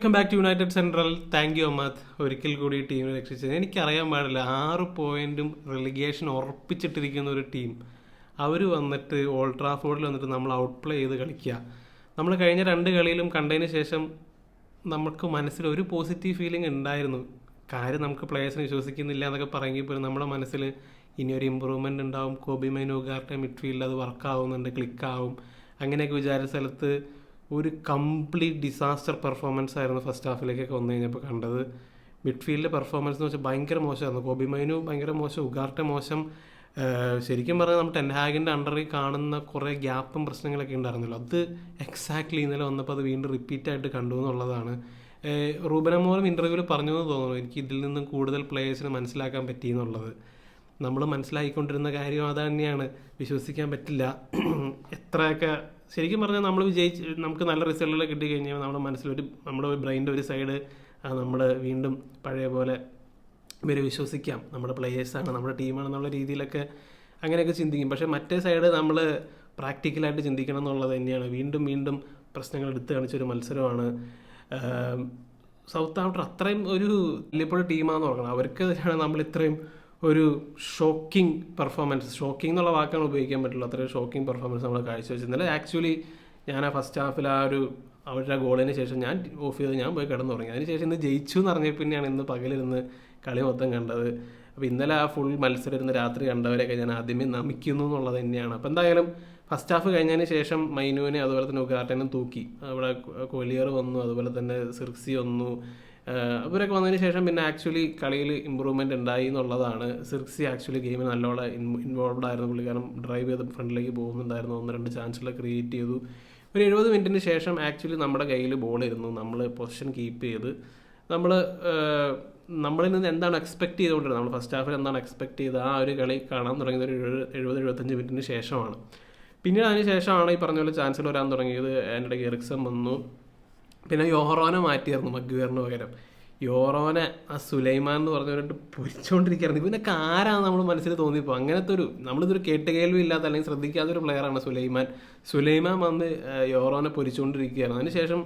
Welcome back to United Central thank you Ammath ഒരിക്കൽ കൂടി ടീമിനെ രക്ഷിച്ചത് എനിക്കറിയാൻ പാടില്ല. ആറ് പോയിന്റും റിലിഗേഷൻ ഉറപ്പിച്ചിട്ടിരിക്കുന്ന ഒരു ടീം അവർ വന്നിട്ട് ഓൾഡ് ട്രാഫോർഡിൽ വന്നിട്ട് നമ്മൾ ഔട്ട് പ്ലേ ചെയ്ത് കളിക്കുക. നമ്മൾ കഴിഞ്ഞ രണ്ട് കളിയിലും കണ്ടതിന് ശേഷം നമുക്ക് മനസ്സിൽ ഒരു പോസിറ്റീവ് ഫീലിംഗ് ഉണ്ടായിരുന്നു. കാര്യം നമുക്ക് പ്ലേയേഴ്സിനെ വിശ്വസിക്കുന്നില്ല എന്നൊക്കെ പറയുമെങ്കിൽ പോലും നമ്മുടെ മനസ്സിൽ ഇനി ഒരു ഇമ്പ്രൂവ്മെന്റ് ഉണ്ടാവും. കോബി മൈനോഗാർട്ടെ മിഡ്ഫീൽഡ് അത് വർക്കാവുന്നുണ്ട് ക്ലിക്കാവും അങ്ങനെയൊക്കെ വിചാരിച്ച സ്ഥലത്ത് ഒരു കംപ്ലീറ്റ് ഡിസാസ്റ്റർ പെർഫോമൻസ് ആയിരുന്നു ഫസ്റ്റ് ഹാഫിലേക്കൊക്കെ വന്നു കഴിഞ്ഞപ്പോൾ കണ്ടത്. മിഡ്ഫീൽഡിലെ പെർഫോമൻസ് എന്ന് വെച്ചാൽ ഭയങ്കര മോശമായിരുന്നു. കോബി മൈനു ഭയങ്കര മോശം ഉഗാർട്ട മോശം. ശരിക്കും പറഞ്ഞാൽ നമ്മൾ ടെൻഹാഗിന്റെ അണ്ടറിൽ കാണുന്ന കുറേ ഗ്യാപ്പും പ്രശ്നങ്ങളൊക്കെ ഉണ്ടായിരുന്നല്ലോ. അത് എക്സാക്ട്ലി ഇന്നലെ വന്നപ്പോൾ അത് വീണ്ടും റിപ്പീറ്റ് ആയിട്ട് കണ്ടു എന്നുള്ളതാണ്. റൂബനമോലും ഇന്റർവ്യൂവിൽ പറഞ്ഞു എന്ന് തോന്നുന്നു. എനിക്ക് ഇതിൽ നിന്നും കൂടുതൽ പ്ലേയേഴ്സിന് മനസ്സിലാക്കാൻ പറ്റി എന്നുള്ളത്. നമ്മൾ മനസ്സിലാക്കിക്കൊണ്ടിരുന്ന കാര്യം അത് തന്നെയാണ്. വിശ്വസിക്കാൻ പറ്റില്ല. എത്രയൊക്കെ ശരിക്കും പറഞ്ഞാൽ നമ്മൾ വിജയിച്ച് നമുക്ക് നല്ല റിസൾട്ടുകൾ കിട്ടി കഴിഞ്ഞാൽ നമ്മുടെ മനസ്സിലൊരു നമ്മുടെ ബ്രെയിന്റെ ഒരു സൈഡ് നമ്മൾ വീണ്ടും പഴയ പോലെ ഇവരെ വിശ്വസിക്കാം. നമ്മുടെ പ്ലേയേഴ്സാണ് നമ്മുടെ ടീമാണെന്നുള്ള രീതിയിലൊക്കെ അങ്ങനെയൊക്കെ ചിന്തിക്കും. പക്ഷേ മറ്റേ സൈഡ് നമ്മൾ പ്രാക്ടിക്കലായിട്ട് ചിന്തിക്കണം എന്നുള്ളത് തന്നെയാണ്. വീണ്ടും വീണ്ടും പ്രശ്നങ്ങൾ എടുത്തു കാണിച്ചൊരു മത്സരമാണ്. സൗത്ത് ആഫ്റ്റർ അത്രയും ഒരു വലിയപ്പോഴും ടീമാണെന്ന് പറയണം അവർക്കെതിരാണ് നമ്മൾ ഇത്രയും ഒരു ഷോക്കിംഗ് പെർഫോമൻസ് ഷോക്കിംഗ് എന്നുള്ള വാക്കാണ് ഉപയോഗിക്കാൻ പറ്റുള്ളൂ അത്രയും ഷോക്കിംഗ് പെർഫോമൻസ് നമ്മൾ കാഴ്ചവെച്ചത് ഇന്നലെ ആക്ച്വലി ഞാൻ ആ ഫസ്റ്റ് ഹാഫിൽ ആ ഒരു അവരുടെ ഗോളിന് ശേഷം ഞാൻ ഓഫ് ചെയ്ത് ഞാൻ പോയി കിടന്നു തുടങ്ങി അതിനുശേഷം ഇന്ന് ജയിച്ചു എന്ന് പറഞ്ഞ പിന്നെയാണ് ഇന്ന് പകലിരുന്ന് കളി മൊത്തം കണ്ടത്. അപ്പോൾ ഇന്നലെ ആ ഫുൾ മത്സരം ഇരുന്ന് രാത്രി കണ്ടവരെയൊക്കെ ഞാൻ ആദ്യമേ നമിക്കുന്നു എന്നുള്ളത് തന്നെയാണ്. അപ്പോൾ എന്തായാലും ഫസ്റ്റ് ഹാഫ് കഴിഞ്ഞതിന് ശേഷം മൈനുവിനെ അതുപോലെ തന്നെ ഉഗാർട്ടനും തൂക്കി. അവിടെ കൊലിയർ വന്നു. അതുപോലെ തന്നെ സിർക്സി വന്നു. ആഹ് അവരൊക്കെ വന്നതിന് ശേഷം പിന്നെ ആക്ച്വലി കളിയിൽ ഇമ്പ്രൂവ്മെന്റ് ഉണ്ടായി എന്നുള്ളതാണ്. സിർക്സി ആക്ച്വലി ഗെയിമിൽ നല്ലോണം ഇൻവോൾവ്ഡ് ആയിരുന്നു പുള്ളിക്കാരൻ ഡ്രൈവ് ചെയ്ത് ഫ്രണ്ടിലേക്ക് പോകുന്നുണ്ടായിരുന്നു. ഒന്ന് രണ്ട് ചാൻസുകൾ ക്രിയേറ്റ് ചെയ്തു. ഒരു എഴുപത് മിനിറ്റിന് ശേഷം ആക്ച്വലി നമ്മുടെ കയ്യിൽ ബോൾ ഇരുന്നു. നമ്മൾ പൊസിഷൻ കീപ്പ് ചെയ്ത്. നമ്മൾ നമ്മളിൽ നിന്ന് എന്താണ് എക്സ്പെക്ട് ചെയ്തുകൊണ്ടിരുന്നത്? നമ്മൾ ഫസ്റ്റ് ഹാഫിൽ എന്താണ് എക്സ്പെക്ട് ചെയ്ത് ആ ഒരു കളി കാണാൻ തുടങ്ങിയത് ഒരു എഴുപത് എഴുപത് എഴുപത്തഞ്ച് മിനിറ്റിന് ശേഷമാണ്. പിന്നീട് അതിന് ശേഷമാണ് ഈ പറഞ്ഞ പോലെ ചാൻസുകൾ വരാൻ തുടങ്ങിയത്. എന്റെ ഇടയ്ക്ക് എറിക്സൺ വന്നു. പിന്നെ യോറോനെ മാറ്റിയായിരുന്നു മഗ്വേറിന് പകരം. യോറോനെ ആ സുലൈമാൻ എന്ന് പറഞ്ഞവരായിട്ട് പൊരിച്ചുകൊണ്ടിരിക്കുകയായിരുന്നു പിന്നെ ആരാണ് നമ്മൾ മനസ്സിൽ തോന്നിപ്പോൾ അങ്ങനത്തെ ഒരു നമ്മളിതൊരു കേട്ടുകേൾവി ഇല്ലാത്ത അല്ലെങ്കിൽ ശ്രദ്ധിക്കാത്ത ഒരു പ്ലെയറാണ് സുലൈമാൻ. സുലൈമാൻ വന്ന് യോറോനെ പൊരിച്ചുകൊണ്ടിരിക്കുകയായിരുന്നു അതിനുശേഷം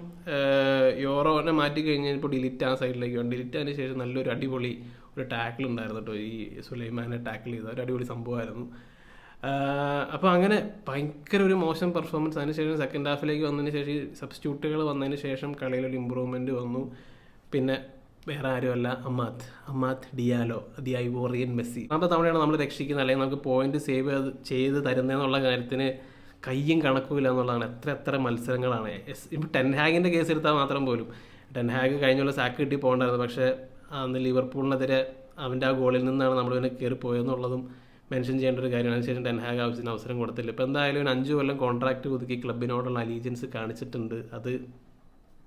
യോറോനെ മാറ്റി കഴിഞ്ഞപ്പോൾ ഡിലിറ്റ് ആ സൈഡിലേക്ക് വന്നു. ഡിലിറ്റ് അതിന് ശേഷം നല്ലൊരു അടിപൊളി ഒരു ടാക്കിൾ ഉണ്ടായിരുന്നു കേട്ടോ ഈ സുലൈമാനെ ടാക്കിൾ ചെയ്ത. ഒരു അടിപൊളി സംഭവമായിരുന്നു. അപ്പോൾ അങ്ങനെ ഭയങ്കര ഒരു മോശം പെർഫോമൻസ് അതിനുശേഷം സെക്കൻഡ് ഹാഫിലേക്ക് വന്നതിന് ശേഷം സബ്സ്റ്റിറ്റ്യൂട്ടുകൾ വന്നതിന് ശേഷം കളിയിലൊരു ഇമ്പ്രൂവ്മെന്റ് വന്നു. പിന്നെ വേറെ ആരുമല്ല Amad Amad Diallo the Ivorian Messi. അപ്പോൾ തവണയാണ് നമ്മൾ രക്ഷിക്കുന്നത്. അല്ലെങ്കിൽ നമുക്ക് പോയിന്റ് സേവ് ചെയ്ത് തരുന്നതെന്നുള്ള കാര്യത്തിന് കയ്യും കണക്കുമില്ല എന്നുള്ളതാണ്. എത്ര എത്ര മത്സരങ്ങളാണ്. എസ് ഇപ്പം ടെൻഹാഗിന്റെ കേസ് എടുത്താൽ മാത്രം പോലും. ടെൻഹാഗ് കഴിഞ്ഞുള്ള സാക്ക് കിട്ടി പോകേണ്ടായിരുന്നു. പക്ഷേ അന്ന് ലിവർപൂളിനെതിരെ അവന്റെ ആ ഗോളിൽ നിന്നാണ് നമ്മൾ ഇവനെ കയറി പോയെന്നുള്ളതും മെൻഷൻ ചെയ്യേണ്ട ഒരു കാര്യമാണ്. അതിനുശേഷം ടെൻഹാഗ് ആവശ്യത്തിന് അവസരം കൊടുത്തില്ല. ഇപ്പോൾ എന്തായാലും ഒരു അഞ്ച് കൊല്ലം കോൺട്രാക്ട് പുതുക്കി ക്ലബിനോടുള്ള അലീജൻസ് കാണിച്ചിട്ടുണ്ട്. അത്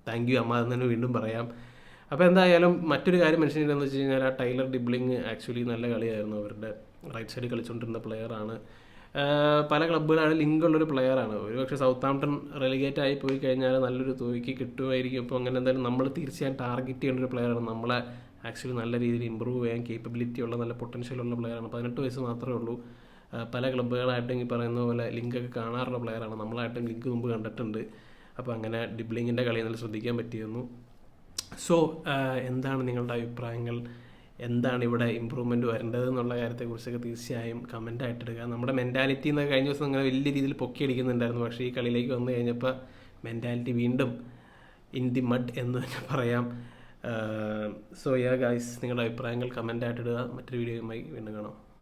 താങ്ക് യു അമ്മ തന്നെ വീണ്ടും പറയാം. അപ്പോൾ എന്തായാലും മറ്റൊരു കാര്യം മെൻഷൻ ചെയ്യണമെന്ന് വെച്ച് കഴിഞ്ഞാൽ ആ ടൈലർ ഡിബ്ലിങ് ആക്ച്വലി നല്ല കളിയായിരുന്നു. അവരുടെ റൈറ്റ് സൈഡിൽ കളിച്ചുകൊണ്ടിരുന്ന പ്ലെയറാണ് പല ക്ലബ്ബുകളാണ് ലിങ്ക് ഉള്ളൊരു പ്ലെയറാണ് ഒരുപക്ഷെ സൗത്ത് ആംപ്ടൺ റെലിഗേറ്റ് ആയി പോയി കഴിഞ്ഞാൽ നല്ലൊരു തുകയ്ക്ക് കിട്ടുമായിരിക്കും. ഇപ്പോൾ അങ്ങനെ എന്തായാലും നമ്മൾ തീർച്ചയായും ടാർഗറ്റ് ചെയ്യേണ്ട ഒരു പ്ലെയറാണ് നമ്മളെ ആക്ച്വലി നല്ല രീതിയിൽ ഇമ്പ്രൂവ് ചെയ്യാൻ കേപ്പബിലിറ്റി ഉള്ള നല്ല പൊട്ടൻഷ്യൽ ഉള്ള പ്ലെയറാണ് പതിനെട്ട് വയസ്സ് മാത്രമേ ഉള്ളൂ. പല ക്ലബ്ബുകളായിട്ടും ഈ പറയുന്ന പോലെ ലിങ്കൊക്കെ കാണാറുള്ള പ്ലെയറാണ് നമ്മളായിട്ടും ലിങ്ക് മുമ്പ് കണ്ടിട്ടുണ്ട്. അപ്പോൾ അങ്ങനെ ഡിബ്ലിങ്ങിന്റെ കളി നല്ല ശ്രദ്ധിക്കാൻ പറ്റിയിരുന്നു. സോ എന്താണ് നിങ്ങളുടെ അഭിപ്രായങ്ങൾ? എന്താണ് ഇവിടെ ഇമ്പ്രൂവ്മെന്റ് വരേണ്ടത് എന്നുള്ള കാര്യത്തെക്കുറിച്ചൊക്കെ തീർച്ചയായും കമന്റ് ആയിട്ടിടുക നമ്മുടെ മെന്റാലിറ്റി എന്നൊക്കെ കഴിഞ്ഞ ദിവസം നിങ്ങൾ വലിയ രീതിയിൽ പൊക്കി അടിക്കുന്നുണ്ടായിരുന്നു പക്ഷേ ഈ കളിയിലേക്ക് വന്നു കഴിഞ്ഞപ്പോൾ മെന്റാലിറ്റി വീണ്ടും ഇൻ ദി മഡ് എന്ന് തന്നെ പറയാം. സോ യാ ഗൈസ് നിങ്ങളുടെ അഭിപ്രായങ്ങൾ കമന്റ് ആയിട്ടിടുക മറ്റൊരു വീഡിയോയുമായി വീണ്ടും കാണാം.